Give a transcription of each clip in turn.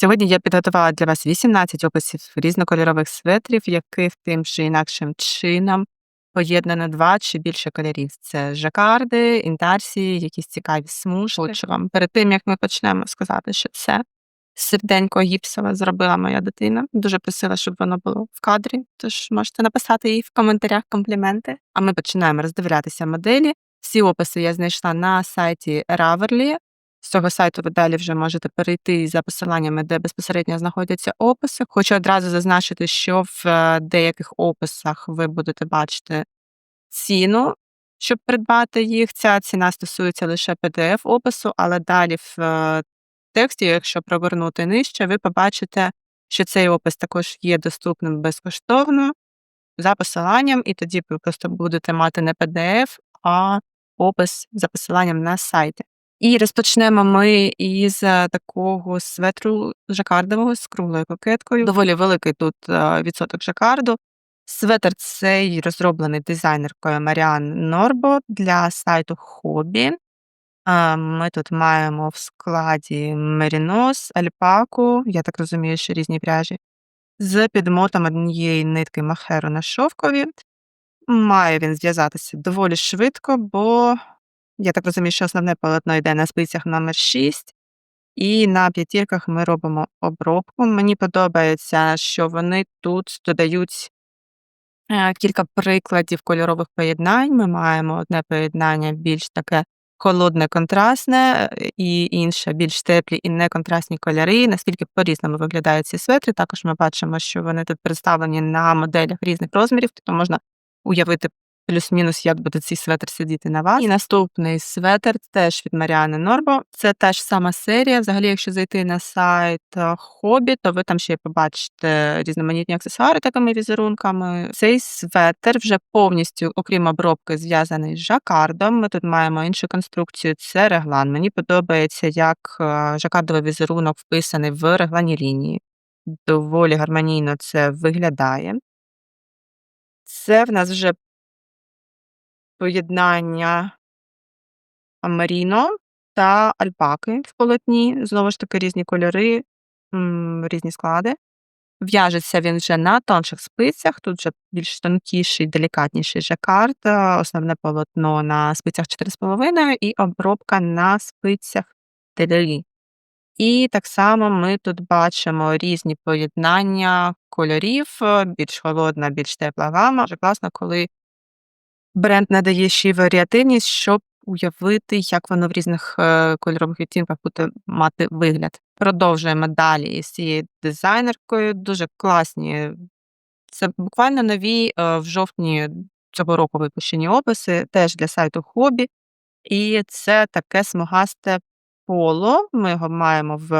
Сьогодні я підготувала для вас 18 описів різнокольорових светрів, яких тим чи інакшим чином поєднано два чи більше кольорів. Це жакарди, інтарсії, якісь цікаві смужки. Хочу вам перед тим, як ми почнемо сказати, що це серденько гіпсове зробила моя дитина. Дуже просила, щоб воно було в кадрі, тож можете написати їй в коментарях компліменти. А ми починаємо роздивлятися моделі. Всі описи я знайшла на сайті Ravelry. Цього сайту ви далі вже можете перейти за посиланнями, де безпосередньо знаходяться описи. Хочу одразу зазначити, що в е, деяких описах ви будете бачити ціну, щоб придбати їх. Ця ціна стосується лише PDF-опису, але далі в е, тексті, якщо провернути нижче, ви побачите, що цей опис також є доступним безкоштовно за посиланням, і тоді ви просто будете мати не PDF, а опис за посиланням на сайті. І розпочнемо ми із е, такого светру жакардового з круглою кокеткою. Доволі великий тут е, відсоток жакарду. Светр цей розроблений дизайнеркою Маріан Норбо для сайту Хобі. Е, Ми тут маємо в складі мерінос, альпаку, я так розумію, що різні пряжі, з підмотом однієї нитки махеру на шовкові. Має він зв'язатися доволі швидко, бо я так розумію, що основне полотно йде на спицях номер 6, і на п'ятірках ми робимо обробку. Мені подобається, що вони тут додають е, кілька прикладів кольорових поєднань. Ми маємо одне поєднання більш таке холодне, контрастне, е, і інше більш теплі і неконтрастні кольори. Наскільки по-різному виглядають ці светри. Також ми бачимо, що вони тут представлені на моделях різних розмірів, тобто можна уявити плюс-мінус, як буде цей светр сидіти на вас. І наступний светр теж від Маріани Норбо. Це теж сама серія. Взагалі, якщо зайти на сайт е, Хобі, то ви там ще побачите різноманітні аксесуари такими візерунками. Цей светр вже повністю, окрім обробки, зв'язаний з жакардом. Ми тут маємо іншу конструкцію. Це реглан. Мені подобається, як е, жакардовий візерунок вписаний в реглані лінії. Доволі гармонійно це виглядає. Це в нас вже поєднання меріно та альпаки в полотні. Знову ж таки, різні кольори, різні склади. В'яжеться він вже на тонших спицях, тут вже більш тонкіший, делікатніший жакард, е, основне полотно на спицях 4,5 і обробка на спицях 3. І так само ми тут бачимо різні поєднання кольорів, е, більш холодна, більш тепла гама. Дуже класно, коли Бренд надає ще й варіативність, щоб уявити, як воно в різних, е, кольорових відтінках буде мати вигляд. Продовжуємо далі із цією дизайнеркою. Дуже класні. Це буквально нові, е, в жовтні цього року випущені описи, теж для сайту Хобі. І це таке смугасте поло. Ми його маємо в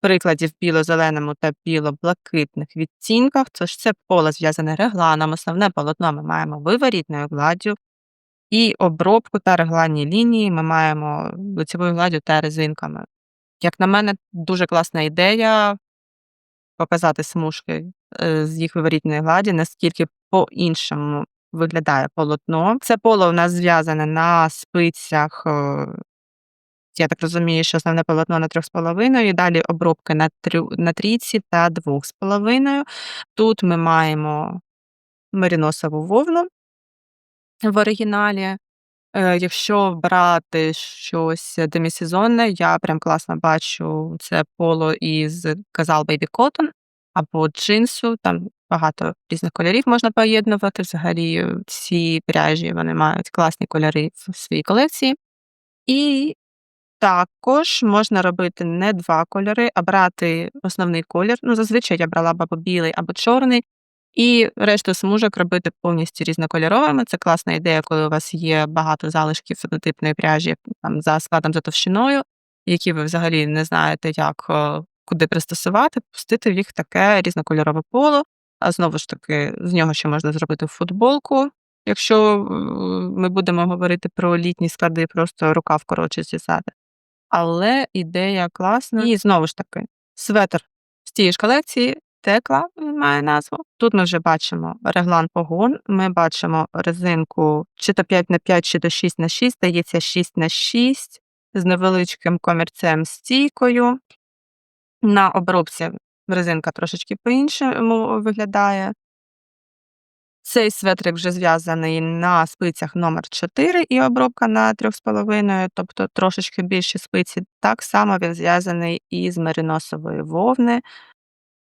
прикладі в біло-зеленому та біло-блакитних відтінках. Тож це поле зв'язане регланом. Основне полотно ми маємо виворітною гладдю. І обробку та регланні лінії ми маємо лицевою гладдю та резинками. Як на мене, дуже класна ідея показати смужки е, з їх виворітної гладі, наскільки по-іншому виглядає полотно. Це поло у нас зв'язане на спицях е, я так розумію, що основне полотно на 3,5, далі обробки на на трійці та 2,5. Тут ми маємо меріносову вовну в оригіналі. Е, Якщо брати щось демісезонне, я прям класно бачу це поло із казал Baby Cotton або джинсу, там багато різних кольорів можна поєднувати. Взагалі ці пряжі вони мають класні кольори в своїй колекції. І також можна робити не 2 кольори, а брати основний колір. Ну, зазвичай я брала або білий, або чорний, і решту смужок робити повністю різнокольоровими. Це класна ідея, коли у вас є багато залишків однотипної пряжі там за складом, за товщиною, які ви взагалі не знаєте, як е, куди пристосувати, пустити в їх таке різнокольорове поло. А знову ж таки, з нього ще можна зробити футболку. Якщо е, ми будемо говорити про літні склади, просто рукав коротше зв'язати але ідея класна. І знову ж таки, светр з тієї ж колекції, текла він має назву. Тут ми вже бачимо реглан погон, ми бачимо резинку чи то 5 на 5, чи то 6 на 6, здається, 6 на 6 з невеличким комірцем стійкою. На обробці резинка трошечки по-іншому виглядає. Цей светрик вже зв'язаний на спицях номер 4 і обробка на 3,5, тобто трошечки більші спиці. Так само він зв'язаний із мериносової вовни.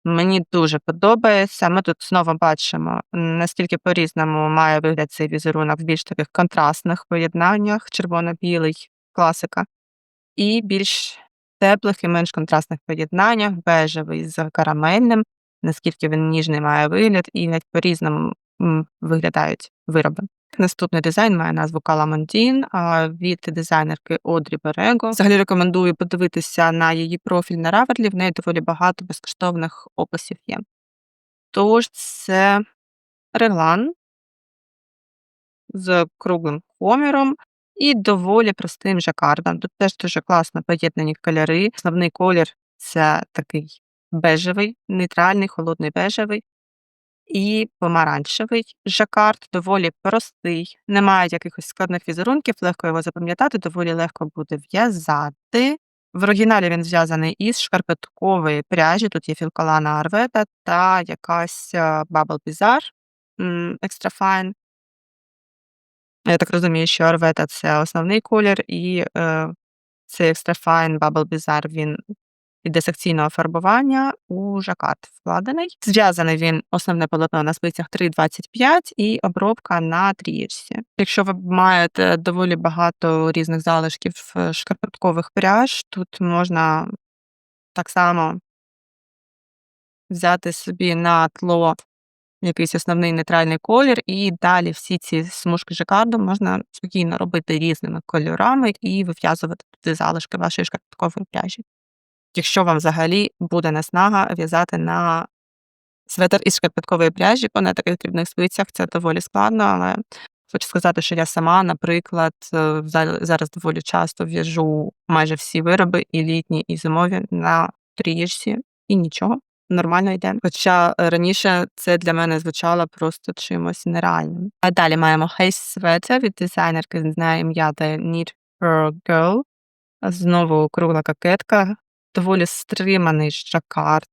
Мені дуже подобається. Ми тут знову бачимо, наскільки по-різному має вигляд цей візерунок в більш таких контрастних поєднаннях, червоно-білий класика, і більш теплих і менш контрастних поєднаннях, бежевий з карамельним, наскільки він ніжний має вигляд, і навіть по-різному виглядають вироби. Наступний дизайн має назву Каламонтін від дизайнерки Одрі Берего. Взагалі рекомендую подивитися на її профіль на Раверлі, в неї доволі багато безкоштовних описів є. Тож це реглан з круглим коміром і доволі простим жакардом. Тут теж дуже класно поєднані кольори. Основний колір це такий бежевий, нейтральний, холодний бежевий і помаранчевий. Жакард доволі простий, немає якихось складних візерунків, легко його запам'ятати, доволі легко буде в'язати. В оригіналі він зв'язаний із шкарпеткової пряжі. Тут є філкалана Арвета та якась Bubble Bizarre Extra Fine. Я так розумію, що Арвета це основний колір, і е, цей Extra Fine Bubble Bizarre він іде секційного фарбування у жакард вкладений. Зв'язаний він основне полотно на спицях 3,25 і обробка на трієчці. Якщо ви маєте доволі багато різних залишків е, шкарпеткових пряж, тут можна так само взяти собі на тло якийсь основний нейтральний колір, і далі всі ці смужки жакарду можна спокійно робити різними кольорами і вив'язувати туди залишки вашої шкарпеткової пряжі якщо вам взагалі буде наснага в'язати на светр із шкарпеткової пряжі, бо на таких дрібних спицях це доволі складно, але хочу сказати, що я сама, наприклад, е, зараз доволі часто в'яжу майже всі вироби, і літні, і зимові на трієчці, і нічого. Нормально йде. Хоча раніше це для мене звучало просто чимось нереальним. А далі маємо Haze Sweater від дизайнерки з ім'я The Her Girl. Знову кругла кокетка, доволі стриманий жакард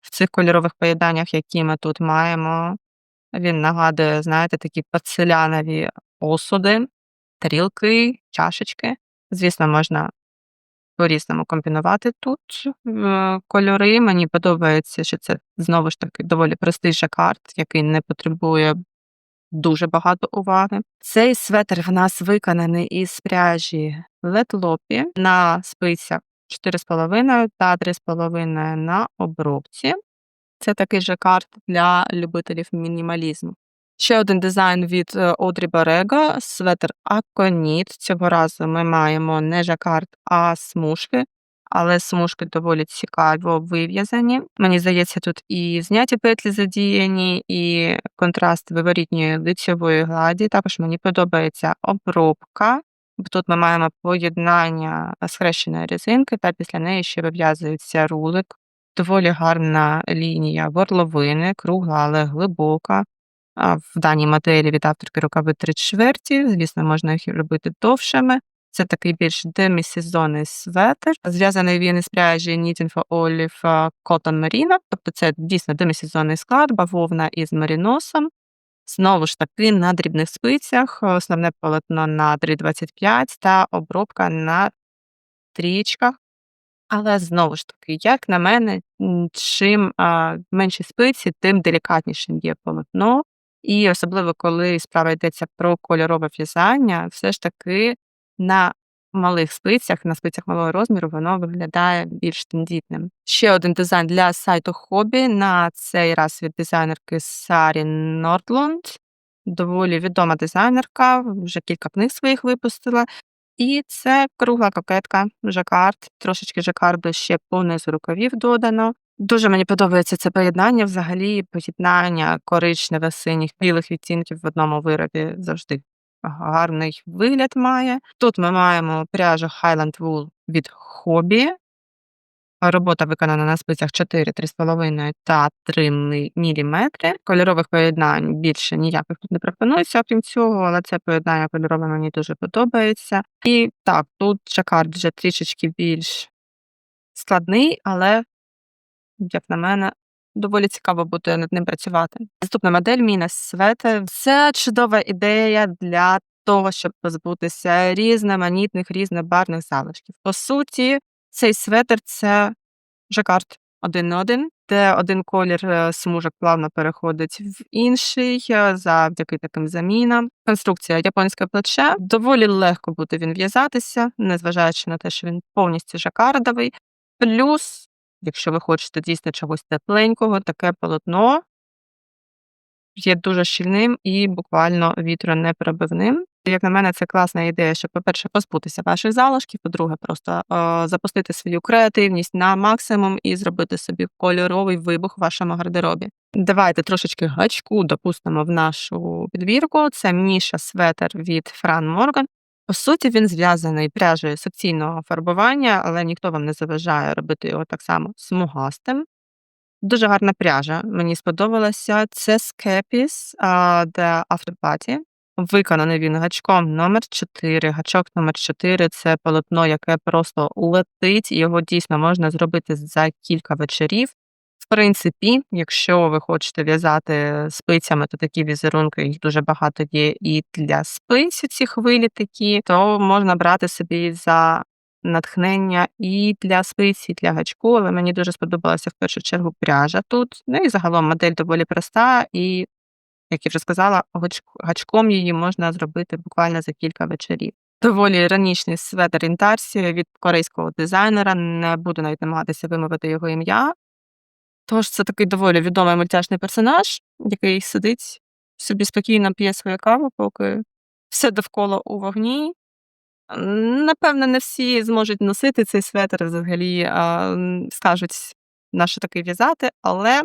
в цих кольорових поєднаннях, які ми тут маємо. Він нагадує, знаєте, такі порцелянові посуди, тарілки, чашечки. Звісно, можна по-різному комбінувати тут кольори. Мені подобається, що це знову ж таки доволі простий жакард, який не потребує дуже багато уваги. Цей светр в нас виконаний із пряжі летлопі на спицях 4,5 та 3,5 на обробці. Це такий же карт для любителів мінімалізму. Ще один дизайн від Audrey Borrego, светр Аконіт. Цього разу ми маємо не жакард, а смужки, але смужки доволі цікаво вив'язані. Мені здається, тут і зняті петлі задіяні, і контраст виворітньої лицьової гладі. Також мені подобається обробка. Тут ми маємо поєднання схрещеної резинки, та після неї ще вив'язується рулик. Доволі гарна лінія горловини, кругла, але глибока. В даній моделі від авторки рукави 3 чверті, звісно, можна їх робити довшими. Це такий більш демісезонний светр. Зв'язаний він із пряжі Knitting for Olive Cotton Merino, тобто це дійсно демісезонний склад, бавовна із маріносом. Знову ж таки, на дрібних спицях, основне полотно на 3,25 та обробка на трічках. Але знову ж таки, як на мене, чим а, менші спиці, тим делікатнішим є полотно. І особливо, коли справа йдеться про кольорове в'язання, все ж таки на малих спицях, на спицях малого розміру, воно виглядає більш тендітним. Ще один дизайн для сайту хобі. На цей раз від дизайнерки Сарі Нордлунд. Доволі відома дизайнерка, вже кілька книг своїх випустила. І це кругла кокетка, жакард, трошечки жакарду ще понизу рукавів додано. Дуже мені подобається це поєднання, взагалі поєднання коричневих, синіх, білих відтінків в одному виробі завжди гарний вигляд має. Тут ми маємо пряжу Highland Wool від Hobby. Робота виконана на спицях 4, 3,5 та 3 мм. Кольорових поєднань більше ніяких тут не пропонується, окрім цього, але це поєднання кольорове мені дуже подобається. І так, тут чакард вже трішечки більш складний, але, як на мене, доволі цікаво буде над ним працювати. Наступна модель Міна Светер. Це чудова ідея для того, щоб позбутися різноманітних, різнобарвних залишків. По суті, цей светр це жакард один на один, де один колір е, смужок плавно переходить в інший е, завдяки таким замінам. Конструкція японське плече доволі легко буде він в'язатися, незважаючи на те, що він повністю жакардовий. Плюс, якщо ви хочете дійсно чогось тепленького, таке полотно є дуже щільним і буквально вітронепробивним. Як на мене, це класна ідея, щоб, по-перше, позбутися ваших залишків, по-друге, просто е, запустити свою креативність на максимум і зробити собі кольоровий вибух в вашому гардеробі. Давайте трошечки гачку допустимо в нашу підбірку. Це Міша светер від Фран Морган. По суті, він зв'язаний пряжею секційного фарбування, але ніхто вам не заважає робити його так само смугастим. Дуже гарна пряжа, мені сподобалася. Це а, The After Party. Виконаний він гачком номер 4. Гачок номер 4 це полотно, яке просто летить, його дійсно можна зробити за кілька вечорів. Принципі, якщо ви хочете в'язати спицями, то такі візерунки, їх дуже багато є і для спиць ці хвилі такі, то можна брати собі за натхнення і для спиць, і для гачку, але мені дуже сподобалася в першу чергу пряжа тут. Ну і загалом модель доволі проста, і, як я вже сказала, гачком її можна зробити буквально за кілька вечорів. Доволі іронічний светер інтарсі від корейського дизайнера. Не буду навіть намагатися вимовити його ім'я. Тож це такий доволі відомий мультяшний персонаж, який сидить собі спокійно п'є свою каву, поки все довкола у вогні. Напевно, не всі зможуть носити цей светр взагалі, скажуть, на що таки в'язати, але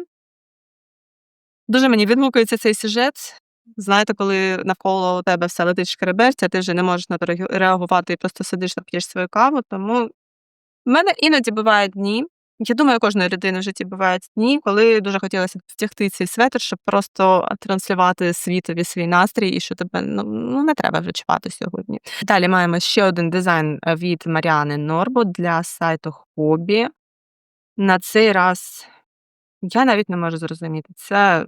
дуже мені відгукується цей сюжет. Знаєте, коли навколо тебе все летить шкереберть, ти вже не можеш на то реагувати і просто сидиш та п'єш свою каву. Тому в мене іноді бувають дні, я думаю, кожної людини в житті бувають дні, коли дуже хотілося втягти цей светр, щоб просто транслювати світові свій настрій, і що тебе ну, ну не треба вже чіпати сьогодні. Далі маємо ще один дизайн е, від Маріани Норбо для сайту Хобі. На цей раз я навіть не можу зрозуміти. Це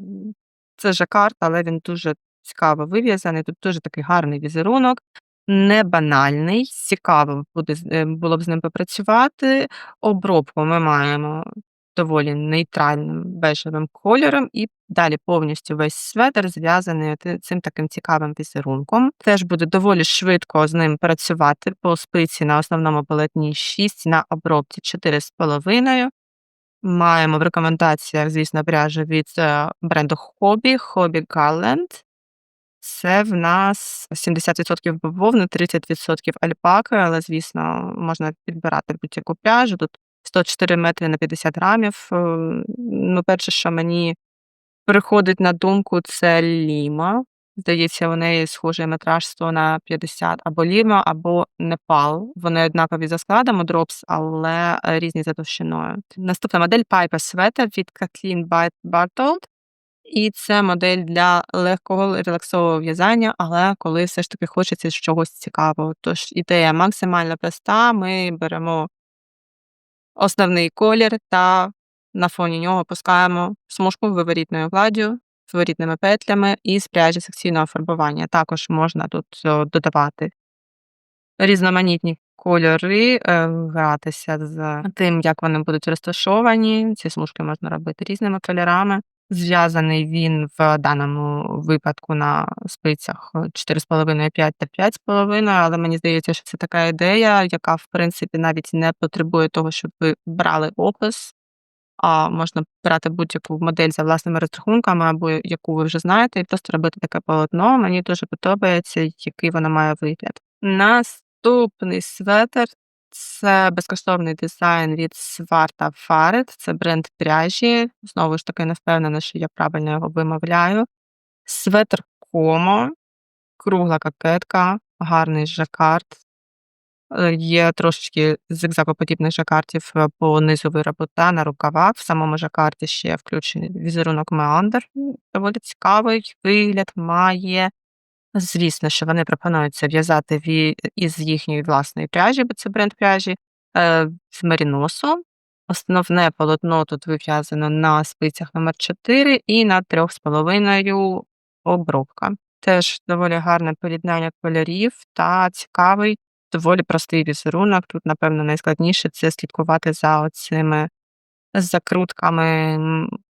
це жакард, але він дуже цікаво вив'язаний. Тут дуже такий гарний візерунок не банальний, цікаво буде е, було б з ним попрацювати. Обробку ми маємо доволі нейтральним бежевим кольором, і далі повністю весь светр зв'язаний цим таким цікавим візерунком. Теж буде доволі швидко з ним працювати по спиці на основному полотні 6, на обробці 4,5. Маємо в рекомендаціях, звісно, пряжу від е, бренду Hobby, Hobby Garland. Це в нас 70% бавовни, 30% альпаки, але, звісно, можна підбирати будь-яку пряжу. Тут 104 метри на 50 грамів. Е, ну, перше, що мені приходить на думку, це ліма. Здається, у неї схожий метраж 100 на 50 або ліма, або непал. Вони однакові за складом, дропс, але різні за товщиною. Наступна модель Piper Sweater від Kathleen Bartold. І це модель для легкого релаксового в'язання, але коли все ж таки хочеться чогось цікавого. Тож ідея максимально проста. Ми беремо основний колір та на фоні нього пускаємо смужку виворітною гладдю, виворітними петлями і з пряжі секційного фарбування. Також можна тут додавати різноманітні кольори, е, гратися з тим, як вони будуть розташовані. Ці смужки можна робити різними кольорами. Зв'язаний він в даному випадку на спицях 4,5, 5 та 5,5, але мені здається, що це така ідея, яка, в принципі, навіть не потребує того, щоб ви брали опис, а можна брати будь-яку модель за власними розрахунками, або яку ви вже знаєте, і просто робити таке полотно. Мені дуже подобається, який воно має вигляд. Наступний светр це безкоштовний дизайн від Сварта Фарет, це бренд пряжі. Знову ж таки, не впевнена, що я правильно його вимовляю. Светр Комо, кругла кокетка, гарний жакард. Е, є трошечки зигзагоподібних жакартів е, по низу виробота на рукавах. В самому жакарді ще включений візерунок Меандер. Доволі цікавий вигляд має. Звісно, що вони пропонуються в'язати із їхньої власної пряжі, бо це бренд пряжі, е, з меріносу. Основне полотно тут вив'язано на спицях номер 4 і на 3,5 обробка. Теж доволі гарне поєднання кольорів та цікавий, доволі простий візерунок. Тут, напевно, найскладніше це слідкувати за оцими закрутками,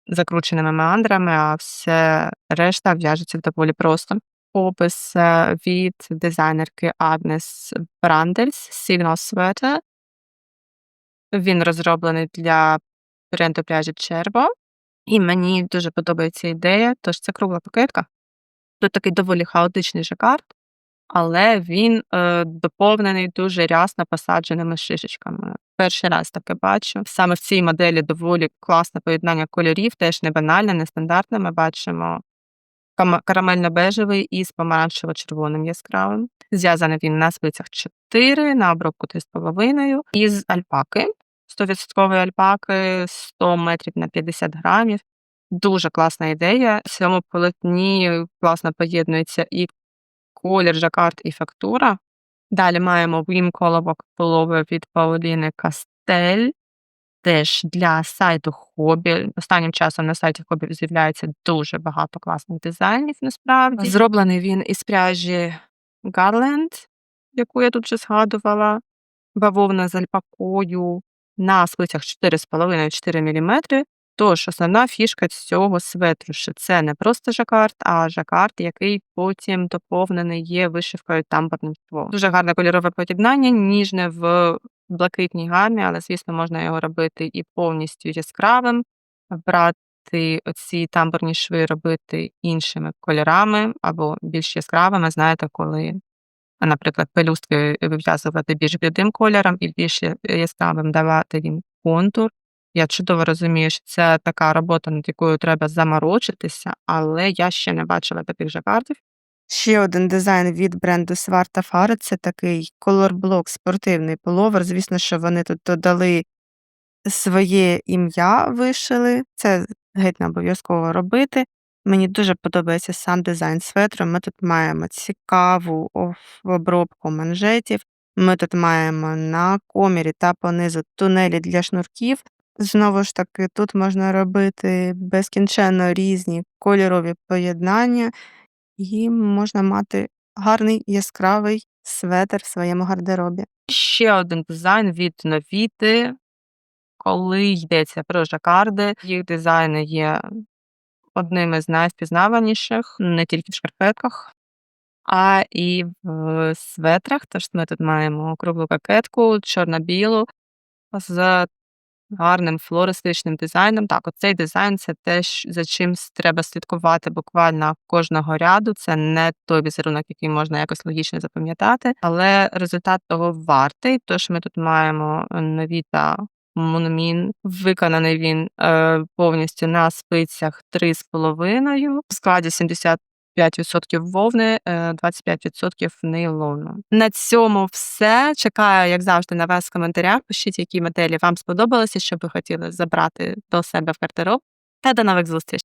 закрученими меандрами, а все решта в'яжеться доволі просто. Опис е, від дизайнерки Агнес Брандельс Signal Sweater. Він розроблений для бренду пляжі Чербо. І мені дуже подобається ідея, тож це кругла пакетка. Тут такий доволі хаотичний жакард, але він е, доповнений дуже рясно посадженими шишечками. Перший раз таке бачу. Саме в цій моделі доволі класне поєднання кольорів, теж не банальне, нестандартне. Ми бачимо карамельно-бежевий із помаранчево-червоним яскравим. Зв'язаний він на спицях 4, на обробку 3,5 із альпаки. 100% альпаки, 100 метрів на 50 грамів. Дуже класна ідея. В цьому полотні класно поєднується і колір, жакард, і фактура. Далі маємо Вім колобок полови від Пауліни Кастель. Теж для сайту хобі. Останнім часом на сайті хобі з'являється дуже багато класних дизайнів насправді. Зроблений він із пряжі Garland, яку я тут вже згадувала. Бавовна з альпакою на спицях 4,5-4 мм. Тож основна фішка цього светру, що це не просто жакард, а жакард, який потім доповнений є вишивкою тамбурним швом. Дуже гарне кольорове поєднання, ніжне в блакитній гамі, але, звісно, можна його робити і повністю яскравим, брати оці тамбурні шви, робити іншими кольорами або більш яскравими. Знаєте, коли, наприклад, пелюстки вив'язувати більш блідим кольором і більш яскравим давати їм контур. Я чудово розумію, що це така робота, над якою треба заморочитися, але я ще не бачила таких жакардів. Ще один дизайн від бренду Сварта Фари це такий колорблок спортивний пуловер. Звісно, що вони тут додали своє ім'я, вишили. Це геть не обов'язково робити. Мені дуже подобається сам дизайн светру. Ми тут маємо цікаву обробку манжетів. Ми тут маємо на комірі та понизу тунелі для шнурків. Знову ж таки, тут можна робити безкінченно різні кольорові поєднання, і можна мати гарний яскравий светр в своєму гардеробі. Ще один дизайн від Новіти, коли йдеться про жакарди. Їх дизайни є одними з найвпізнаваніших не тільки в шкарпетках, а і в светрах. Тож ми тут маємо круглу кокетку, чорно-білу з гарним флористичним дизайном. Так, оцей дизайн це те, за чим треба слідкувати буквально кожного ряду. Це не той візерунок, який можна якось логічно запам'ятати, але результат того вартий. Тож ми тут маємо новіта Мунмін. Виконаний він е, повністю на спицях 3,5 в складі 70 5% вовни, е, 25% нейлону. На цьому все. Чекаю, як завжди, на вас в коментарях. Пишіть, які моделі вам сподобалися, що ви хотіли забрати до себе в гардероб. Та до нових зустрічей!